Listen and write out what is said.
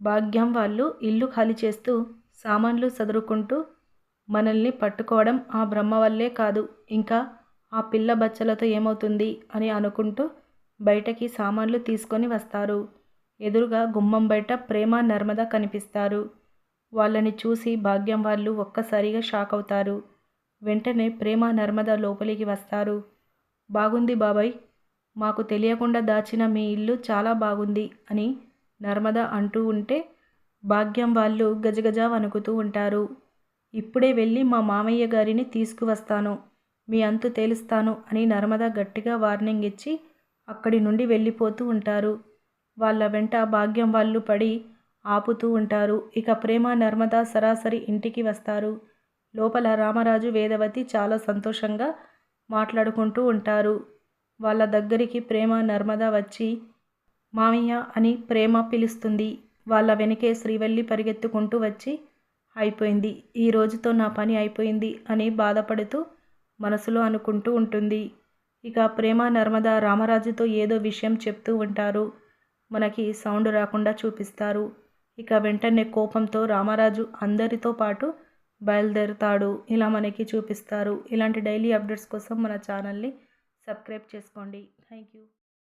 భాగ్యం వాళ్ళు ఇల్లు ఖాళీ చేస్తూ సామాన్లు సదురుకుంటూ మనల్ని పట్టుకోవడం ఆ బ్రహ్మ వల్లే కాదు. ఇంకా ఆ పిల్ల బచ్చలతో ఏమవుతుంది అని అనుకుంటూ బయటకి సామాన్లు తీసుకొని వస్తారు. ఎదురుగా గుమ్మం బయట ప్రేమ నర్మద కనిపిస్తారు. వాళ్ళని చూసి భాగ్యం వాళ్ళు ఒక్కసారిగా షాక్ అవుతారు. వెంటనే ప్రేమ నర్మద లోపలికి వస్తారు. బాగుంది బాబాయ్ మాకు తెలియకుండా దాచిన మీ ఇల్లు చాలా బాగుంది అని నర్మద అంటూ ఉంటే భాగ్యం వాళ్ళు గజగజ వణుకుతూ ఉంటారు. ఇప్పుడే వెళ్ళి మా మామయ్య గారిని తీసుకువస్తాను. మీ అంతు తేలుస్తాను అని నర్మద గట్టిగా వార్నింగ్ ఇచ్చి అక్కడి నుండి వెళ్ళిపోతూ ఉంటారు. వాళ్ళ వెంట భాగ్యం వాళ్ళు పడి ఆపుతూ ఉంటారు. ఇక ప్రేమ నర్మద సరాసరి ఇంటికి వస్తారు. లోపల రామరాజు వేదవతి చాలా సంతోషంగా మాట్లాడుకుంటూ ఉంటారు. వాళ్ళ దగ్గరికి ప్రేమ నర్మద వచ్చి మామయ్య అని ప్రేమ పిలుస్తుంది. వాళ్ళ వెనకే శ్రీవల్లి పరిగెత్తుకుంటూ వచ్చి అయిపోయింది. ఈ రోజుతో నా పని అయిపోయింది అని బాధపడుతూ మనసులో అనుకుంటూ ఉంటుంది. ఇక ప్రేమ నర్మద రామరాజుతో ఏదో విషయం చెప్తూ ఉంటారు. మనకి సౌండ్ రాకుండా చూపిస్తారు. ఇక వెంటనే కోపంతో రామరాజు అందరితో పాటు బయలుదేరుతాడు. ఇలా మనకి చూపిస్తారు. ఇలాంటి డైలీ అప్డేట్స్ కోసం మన ఛానల్ని సబ్స్క్రైబ్ చేసుకోండి. Thank you.